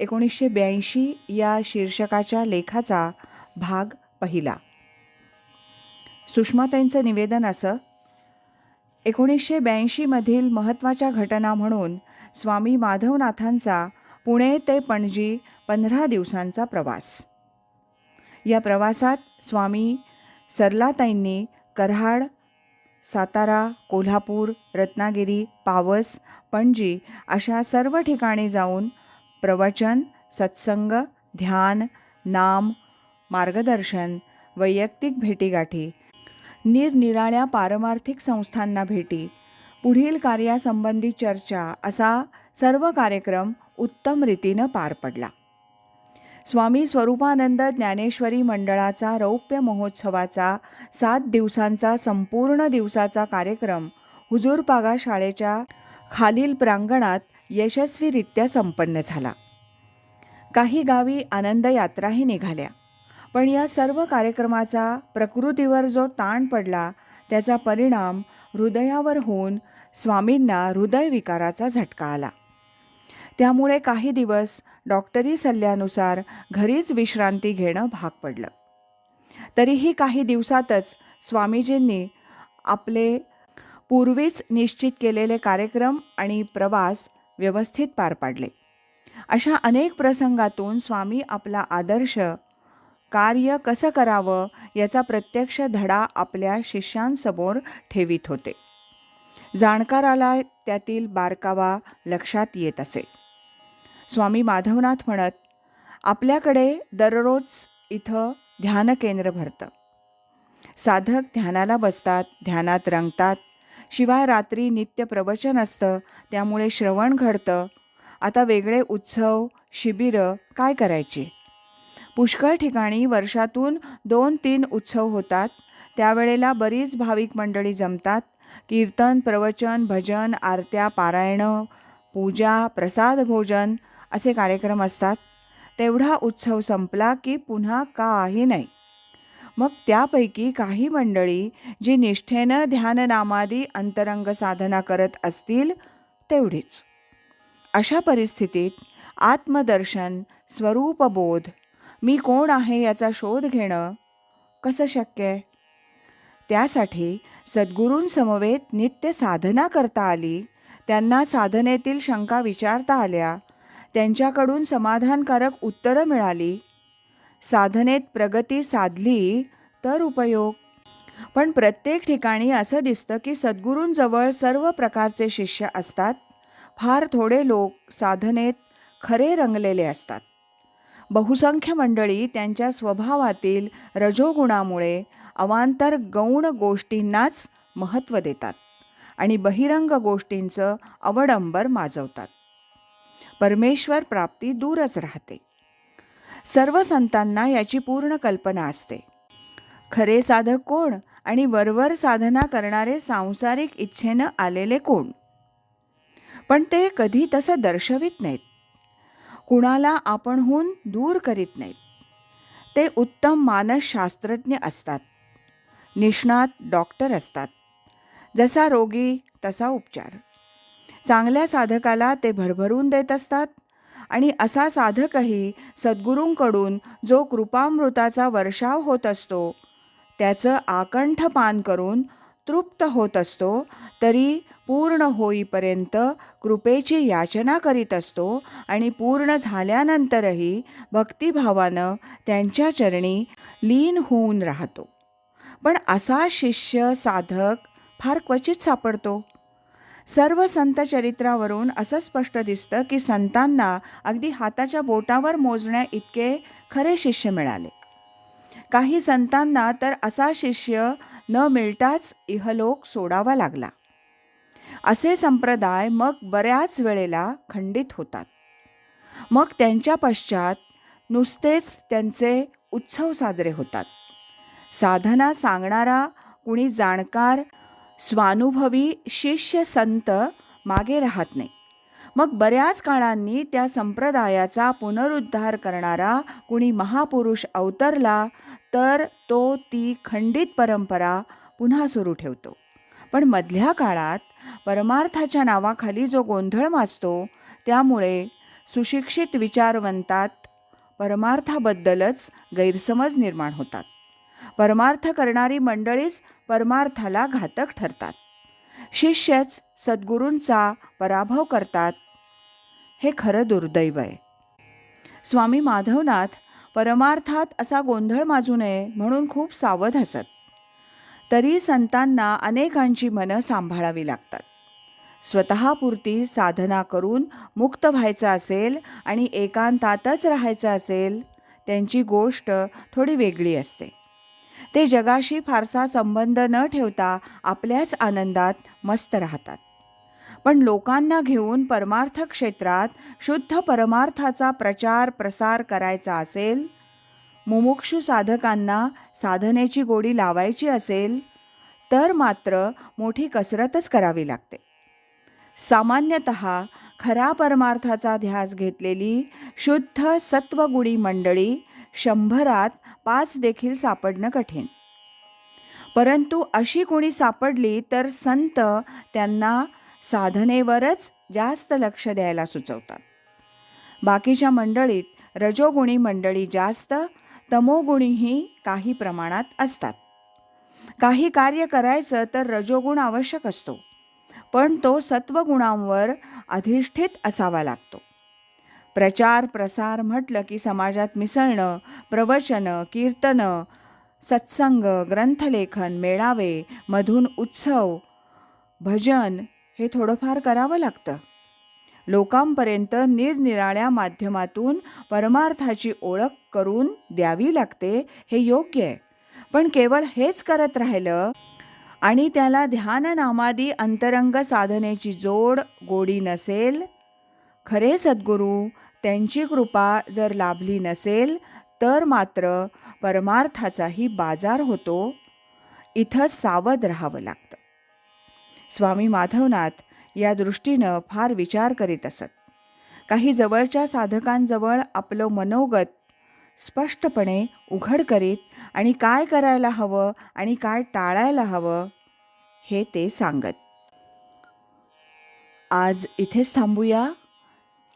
एकोणीसशे ब्याऐंशी या शीर्षकाच्या लेखाचा भाग पहिला. सुषमाताईंचं निवेदन असं एकोणीसशे ब्याऐंशीमधील महत्त्वाच्या घटना म्हणून स्वामी माधवनाथांचा पुणे ते पणजी पंधरा दिवसांचा प्रवास. या प्रवासात स्वामी सरलाताईंनी कराड सातारा कोल्हापूर रत्नागिरी पावस पणजी अशा सर्व ठिकाणी जाऊन प्रवचन सत्संग ध्यान नाम मार्गदर्शन वैयक्तिक भेटीगाठी निरनिराळ्या पारमार्थिक संस्थांना भेटी पुढील कार्यासंबंधी चर्चा असा सर्व कार्यक्रम उत्तम रीतीनं पार पडला. स्वामी स्वरूपानंद ज्ञानेश्वरी मंडळाचा रौप्य महोत्सवाचा सात दिवसांचा संपूर्ण दिवसाचा कार्यक्रम हुजूरपागा शाळेच्या खालील प्रांगणात यशस्वीरित्या संपन्न झाला. काही गावी आनंद यात्राही निघाल्या. पण या सर्व कार्यक्रमाचा प्रकृतीवर जो ताण पडला त्याचा परिणाम हृदयावर होऊन स्वामींना हृदयविकाराचा झटका आला. त्यामुळे काही दिवस डॉक्टरी सल्ल्यानुसार घरीच विश्रांती घेणं भाग पडलं. तरीही काही दिवसातच स्वामीजींनी आपले पूर्वीच निश्चित केलेले कार्यक्रम आणि प्रवास व्यवस्थित पार पाडले. अशा अनेक प्रसंगातून स्वामी आपला आदर्श कार्य कसं करावं याचा प्रत्यक्ष धडा आपल्या शिष्यांसमोर ठेवित होते. जाणकाराला त्यातील बारकावा लक्षात येत असे. स्वामी माधवनाथ म्हणत आपल्याकडे दररोज इथं ध्यान केंद्र भरतं. साधक ध्यानाला बसतात ध्यानात रंगतात शिवाय रात्री नित्य प्रवचन असतं त्यामुळे श्रवण घडतं. आता वेगळे उत्सव शिबिरं काय करायची? पुष्कळ ठिकाणी वर्षातून दोन तीन उत्सव होतात. त्यावेळेला बरीच भाविक मंडळी जमतात. कीर्तन प्रवचन भजन आरत्या पारायणं पूजा प्रसाद भोजन असे कार्यक्रम असतात. तेवढा उत्सव संपला की पुन्हा काही नाही. मग त्यापैकी काही मंडळी जी निष्ठेनं ध्याननामादी अंतरंग साधना करत असतील तेवढीच. अशा परिस्थितीत आत्मदर्शन स्वरूपबोध मी कोण आहे याचा शोध घेणं कसं शक्य? आहे त्यासाठी सद्गुरूंसमवेत नित्य साधना करता आली त्यांना साधनेतील शंका विचारता आल्या त्यांच्याकडून समाधानकारक उत्तरं मिळाली साधनेत प्रगती साधली तर उपयोग. पण प्रत्येक ठिकाणी असं दिसतं की सद्गुरूंजवळ सर्व प्रकारचे शिष्य असतात. फार थोडे लोक साधनेत खरे रंगलेले असतात. बहुसंख्य मंडळी त्यांच्या स्वभावातील रजोगुणामुळे अवांतर गौण गोष्टींनाच महत्त्व देतात आणि बहिरंग गोष्टींचं अवडंबर माजवतात. परमेश्वर प्राप्ती दूरच राहते. सर्व संतांना याची पूर्ण कल्पना असते. खरे साधक कोण आणि वरवर साधना करणारे सांसारिक इच्छेनं आलेले कोण? पण ते कधी तसं दर्शवित नाहीत. कुणाला आपणहून दूर करीत नाहीत. ते उत्तम मानसशास्त्रज्ञ असतात. निष्णात डॉक्टर असतात. जसा रोगी तसा उपचार. चांगल्या साधकाला ते भरभरून देत असतात. आणि असा साधकही सद्गुरूंकडून जो कृपामृताचा वर्षाव होत असतो त्याचं आकंठ पान करून तृप्त होत असतो तरी पूर्ण होईपर्यंत कृपेची याचना करीत असतो आणि पूर्ण झाल्यानंतरही भक्तिभावानं त्यांच्या चरणी लीन होऊन राहतो. पण असा शिष्य साधक फार क्वचित सापडतो. सर्व संत चरित्रावरून असं स्पष्ट दिसतं की संतांना अगदी हाताच्या बोटावर मोजण्या इतके खरे शिष्य मिळाले. काही संतांना तर असा शिष्य न मिळताच इहलोक सोडावा लागला. असे संप्रदाय मग बऱ्याच वेळेला खंडित होतात. मग त्यांच्या पश्चात नुसतेच त्यांचे उत्सव साजरे होतात. साधना सांगणारा कुणी जाणकार स्वानुभवी शिष्य संत मागे राहत नाही. मग बऱ्याच काळांनी त्या संप्रदायाचा पुनरुद्धार करणारा कुणी महापुरुष अवतरला तर तो ती खंडित परंपरा पुन्हा सुरू ठेवतो. पण मधल्या काळात परमार्थाच्या नावाखाली जो गोंधळ माजतो त्यामुळे सुशिक्षित विचारवंतात परमार्थाबद्दलच गैरसमज निर्माण होतात. परमार्थ करणारी मंडळीच परमार्थाला घातक ठरतात. शिष्यच सद्गुरूंचा पराभव करतात. हे खरं दुर्दैव आहे. स्वामी माधवनाथ परमार्थात असा गोंधळ माजू नये म्हणून खूप सावध असत. तरी संतांना अनेकांची मनं सांभाळावी लागतात. स्वतःपुरती साधना करून मुक्त व्हायचं असेल आणि एकांतातच राहायचं असेल त्यांची गोष्ट थोडी वेगळी असते. ते जगाशी फारसा संबंध न ठेवता आपल्याच आनंदात मस्त राहतात. पण लोकांना घेऊन परमार्थ क्षेत्रात शुद्ध परमार्थाचा प्रचार प्रसार करायचा असेल मुमुक्षू साधकांना साधनेची गोडी लावायची असेल तर मात्र मोठी कसरतच करावी लागते. सामान्यतः खरा परमार्थाचा ध्यास घेतलेली शुद्ध सत्वगुणी मंडळी शंभरात पाच देखील सापडणं कठीण. परंतु अशी कोणी सापडली तर संत त्यांना साधनेवरच जास्त लक्ष द्यायला सुचवतात. बाकीच्या मंडळीत रजोगुणी मंडळी जास्त तमोगुणीही काही प्रमाणात असतात. काही कार्य करायचं तर रजोगुण आवश्यक असतो पण तो सत्वगुणांवर अधिष्ठित असावा लागतो. प्रचार प्रसार म्हटलं की समाजात मिसळणं प्रवचनं कीर्तनं सत्संग ग्रंथलेखन मेळावे मधून उत्सव भजन हे थोडंफार करावं लागतं. लोकांपर्यंत निरनिराळ्या माध्यमातून परमार्थाची ओळख करून द्यावी लागते हे योग्य आहे. पण केवळ हेच करत राहिलं आणि त्याला ध्याननामादी अंतरंग साधनेची जोड गोडी नसेल खरे सद्गुरू त्यांची कृपा जर लाभली नसेल तर मात्र परमार्थाचाही बाजार होतो. इथं सावध राहावं लागतं. स्वामी माधवनाथ या दृष्टीनं फार विचार करीत असत. काही जवळच्या साधकांजवळ आपलं मनोगत स्पष्टपणे उघड करीत आणि काय करायला हवं आणि काय टाळायला हवं हे ते सांगत. आज इथेच थांबूया.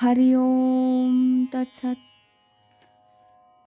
हरिओम तत्सत